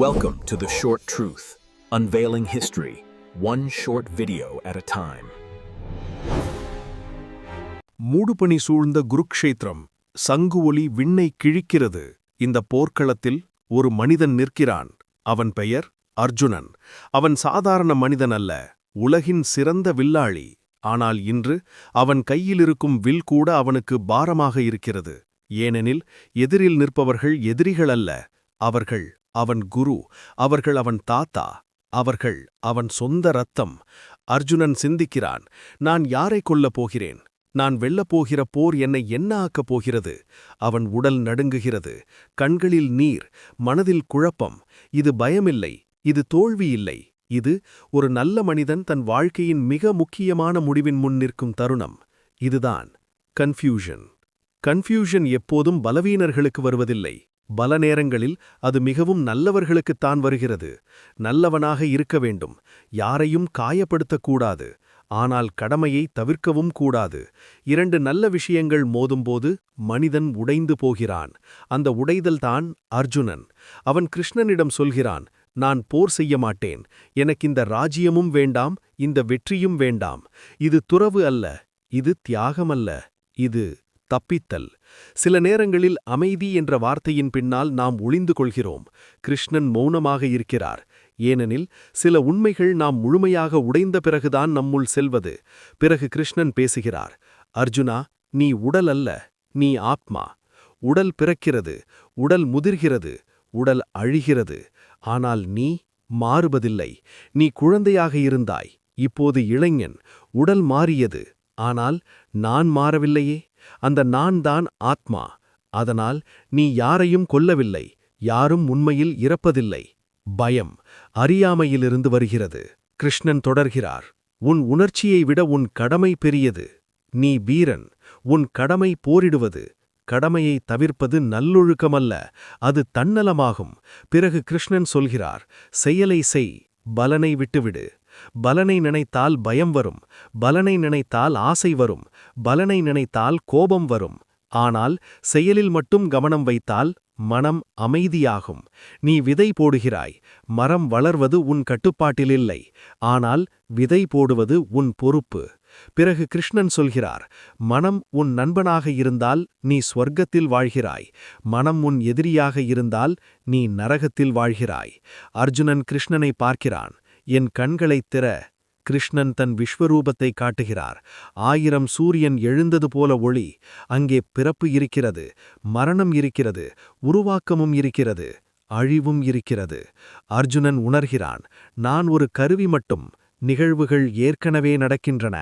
Welcome to The Short Truth, unveiling history, one short video at a time. மூடுபனி சூழ்ந்த குருக்ஷேத்திரம் சங்கு ஒளி விண்ணை கிழிக்கிறது. இந்த போர்க்களத்தில் ஒரு மனிதன் நிற்கிறான். அவன் பெயர் அர்ஜுனன். அவன் சாதாரண மனிதன் அல்ல உலகின் சிறந்த வில்லாளி. ஆனால் இன்று அவன் கையிலிருக்கும் வில் கூட அவனுக்கு பாரமாக இருக்கிறது. ஏனெனில் எதிரில் நிற்பவர்கள் எதிரிகள் அல்ல அவர்கள் அவன் குரு அவர்கள் அவன் தாத்தா அவர்கள் அவன் சொந்த ரத்தம் அர்ஜுனன் சிந்திக்கிறான் நான் யாரை கொல்லப் போகிறேன்? நான் வெல்லப்போகிற போர் என்னை என்ன ஆக்கப் போகிறது? அவன் உடல் நடுங்குகிறது கண்களில் நீர் மனதில் குழப்பம். இது பயமில்லை இது தோல்வி இல்லை இது ஒரு நல்ல மனிதன் தன் வாழ்க்கையின் மிக முக்கியமான முடிவின் முன் நிற்கும் தருணம். இதுதான் கன்ஃபியூஷன். கன்ஃபியூஷன் எப்போதும் பலவீனர்களுக்கு வருவதில்லை. பல நேரங்களில் அது மிகவும் நல்லவர்களுக்குத்தான் வருகிறது. நல்லவனாக இருக்க வேண்டும். யாரையும் காயப்படுத்தக்கூடாது ஆனால் கடமையை தவிர்க்கவும் கூடாது. இரண்டு நல்ல விஷயங்கள் மோதும்போது மனிதன் உடைந்து போகிறான். அந்த உடைதல்தான் அர்ஜுனன். அவன் கிருஷ்ணனிடம் சொல்கிறான் நான் போர் செய்ய மாட்டேன். எனக்கு இந்த ராஜ்யமும் வேண்டாம் இந்த வெற்றியும் வேண்டாம். இது துறவு அல்ல. இது தியாகமல்ல இது தப்பித்தல். சில நேரங்களில் அமைதி என்ற வார்த்தையின் பின்னால் நாம் ஒளிந்து கொள்கிறோம். கிருஷ்ணன் மௌனமாக இருக்கிறார். ஏனெனில் சில உண்மைகள் நாம் முழுமையாக உடைந்த பிறகுதான் நம்முள் செல்வது. பிறகு கிருஷ்ணன் பேசுகிறார். அர்ஜுனா நீ உடல் அல்ல நீ ஆத்மா. உடல் பிறக்கிறது உடல் முதிர்கிறது உடல் அழிகிறது. ஆனால் நீ மாறுவதில்லை. நீ குழந்தையாக இருந்தாய். இப்போது இளைஞன். உடல் மாறியது. ஆனால் நான் மாறவில்லையே. அந்த நான் தான் ஆத்மா. அதனால் நீ யாரையும் கொல்லவில்லை யாரும் உண்மையில் இறப்பதில்லை. பயம் அறியாமையிலிருந்து வருகிறது. கிருஷ்ணன் தொடர்கிறார் உன் உணர்ச்சியை விட உன் கடமை பெரியது. நீ வீரன் உன் கடமை போரிடுவது. கடமையை தவிர்ப்பது நல்லொழுக்கமல்ல அது தன்னலமாகும். பிறகு கிருஷ்ணன் சொல்கிறார் செயலை செய் பலனை விட்டுவிடு. பலனை நினைத்தால் பயம் வரும் பலனை நினைத்தால் ஆசை வரும் பலனை நினைத்தால் கோபம் வரும். ஆனால் செயலில் மட்டும் கவனம் வைத்தால் மனம் அமைதியாகும். நீ விதை போடுகிறாய் மரம் வளர்வது உன் கட்டுப்பாட்டிலில்லை ஆனால் விதை போடுவது உன் பொறுப்பு. பிறகு கிருஷ்ணன் சொல்கிறார் மனம் உன் நண்பனாக இருந்தால் நீ ஸ்வர்க்கத்தில் வாழ்கிறாய் மனம் உன் எதிரியாக இருந்தால் நீ நரகத்தில் வாழ்கிறாய். அர்ஜுனன் கிருஷ்ணனை பார்க்கிறான் என் கண்களைத் திற. கிருஷ்ணன் தன் விஸ்வரூபத்தை காட்டுகிறார். ஆயிரம் சூரியன் எழுந்தது போல ஒளி. அங்கே பிறப்பு இருக்கிறது. மரணம் இருக்கிறது. உருவாக்கமும் இருக்கிறது. அழிவும் இருக்கிறது. அர்ஜுனன் உணர்கிறான். நான் ஒரு கருவி மட்டும். நிகழ்வுகள் ஏற்கனவே நடக்கின்றன.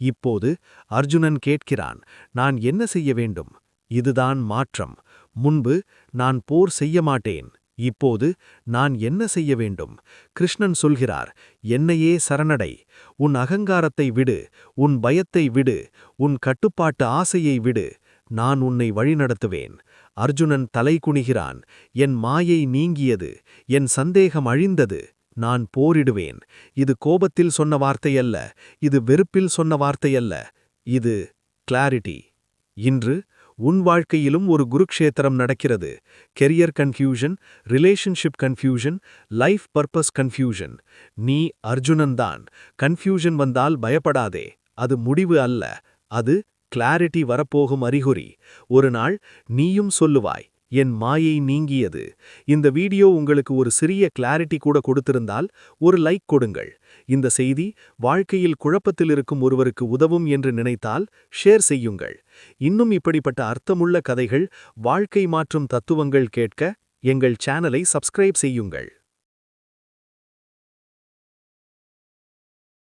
இப்போது அர்ஜுனன் கேட்கிறான். நான் என்ன செய்ய வேண்டும்? இதுதான் மாற்றம். முன்பு நான் போர் செய்ய மாட்டேன். இப்போது நான் என்ன செய்ய வேண்டும்? கிருஷ்ணன் சொல்கிறார் என்னையே சரணடை உன் அகங்காரத்தை விடு உன் பயத்தை விடு உன் கட்டுப்பாட்டு ஆசையை விடு நான் உன்னை வழிநடத்துவேன் அர்ஜுனன் தலை குனிகிறான் என் மாயை நீங்கியது என் சந்தேகம் அழிந்தது நான் போரிடுவேன். இது கோபத்தில் சொன்ன வார்த்தையல்ல இது வெறுப்பில் சொன்ன வார்த்தையல்ல இது கிளாரிட்டி இன்று உன் வாழ்க்கையிலும் ஒரு குருக்ஷேத்திரம் நடக்கிறது. Career confusion relationship confusion life purpose confusion. நீ அர்ஜுனன் தான். கன்ஃபியூஷன் வந்தால் பயப்படாதே. அது முடிவு அல்ல. அது கிளாரிட்டி வரப்போகும் அறிகுறி. ஒரு நாள் நீயும் சொல்லுவாய் என் மாயை நீங்கியது. இந்த வீடியோ உங்களுக்கு ஒரு சிறிய கிளாரிட்டி கூட கொடுத்திருந்தால் ஒரு லைக் கொடுங்கள். இந்த செய்தி வாழ்க்கையில் குழப்பத்தில் இருக்கும் ஒருவருக்கு உதவும் என்று நினைத்தால் ஷேர் செய்யுங்கள். இன்னும் இப்படிப்பட்ட அர்த்தமுள்ள கதைகள் வாழ்க்கை மாற்றும் தத்துவங்கள் கேட்க எங்கள் சேனலை சப்ஸ்கிரைப் செய்யுங்கள்.